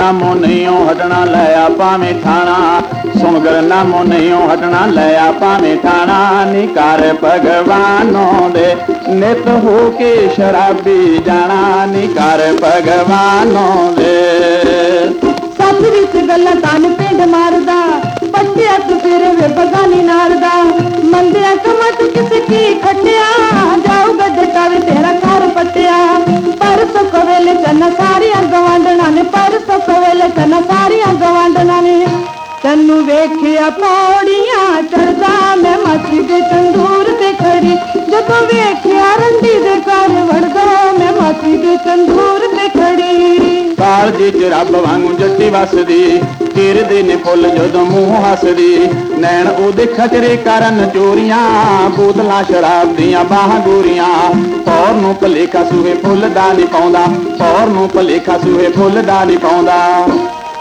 ਨਾਮੋਂ ਨਹੀਂਓ ਹਟਣਾ ਲੈ ਆ ਪਾਵੇਂ ਥਾਣਾ ਸੁਣ ਗਰ ਨਾਮੋਂ ਨਹੀਂਓ ਹਟਣਾ ਲੈ ਆ ਪਾਵੇਂ ਥਾਣਾ ਨਿਕਾਰ ਭਗਵਾਨੋ ਦੇ ਨਿਤ ਹੋ ਕੇ ਸ਼ਰਾਬੀ ਜਾਣਾ ਨਿਕਾਰ ਭਗਵਾਨੋ ਦੇ ਸੱਚ ਵਿੱਚ ਗੱਲਾਂ ਤਨ ਪਿੰਡ ਮਾਰਦਾ ਪੱਟਿਆ ਤੂੰ ਫਿਰ ਵੇ ਬਗਾਨੀ ਨਾਲ ਸਾਰੀਆਂ ਗਵੰਡਨਾਂ ਨੇ ਤੈਨੂੰ ਵੇਖਿਆ ਪੌੜੀਆਂ ਚੜਦਾ ਮੈਂ ਮੱਛੀ ਦੇ ਤੰਦੂਰ ਤੇ ਖੜੀ ਜਦੋਂ ਵੇਖਿਆ ਰੰਡੀ ਦੇ ਘਰ ਵੜਦਾ ਮੈਂ ਮੱਛੀ ਦੇ ਤੰਦੂਰ ਤੇ ਖੜੀ ਕਾਲ ਦੀ ਰੱਬ ਵਾਂਗ ਜੱਟੀ ਵਸਦੀ ਦੇ ਨੇ ਫੁੱਲ ਜਦੋਂ ਮੂੰਹ ਹੱਸਦੀ ਨੈਣ ਉਹਦੇ ਖਚਰੇ ਕਰਨ ਚੋਰੀਆਂ ਬੋਤਲਾਂ ਸ਼ਰਾਬ ਦੀਆਂ ਬਾਹਾਂ ਗੋਰੀਆਂ ਪੌਰ ਨੂੰ ਭਲੇ ਖਸੂਏ ਫੁੱਲ ਦਾ ਨਹੀਂ ਪਾਉਂਦਾ ਪੌਰ ਨੂੰ ਭਲੇ ਖਸੂਏ ਫੁੱਲ ਦਾ ਨਹੀਂ ਪਾਉਂਦਾ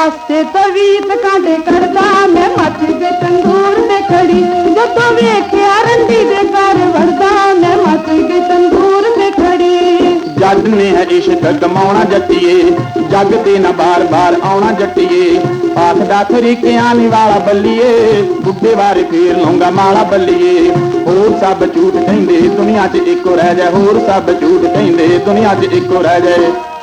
پاسے تویت کانڈے کرتا میں مچ دے تندور میں کھڑی جو تو ویکھے آرنڈی دے کار بھردا میں مچ دے تندور میں کھڑی جگ نے ہے عشق گماونا جٹیے جگ تے نہ بار بار آونا جٹیے پاک دا طریقیاں والا بلیے بوٹے وار پھیر لوں گا مالا بلیے ہور سب جھوٹ کہندے دنیا چ اکو رہ جائے ہور سب جھوٹ کہندے دنیا چ اکو رہ جائے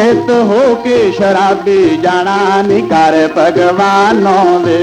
ہو کے شرابی جانا نی کر بھگوانے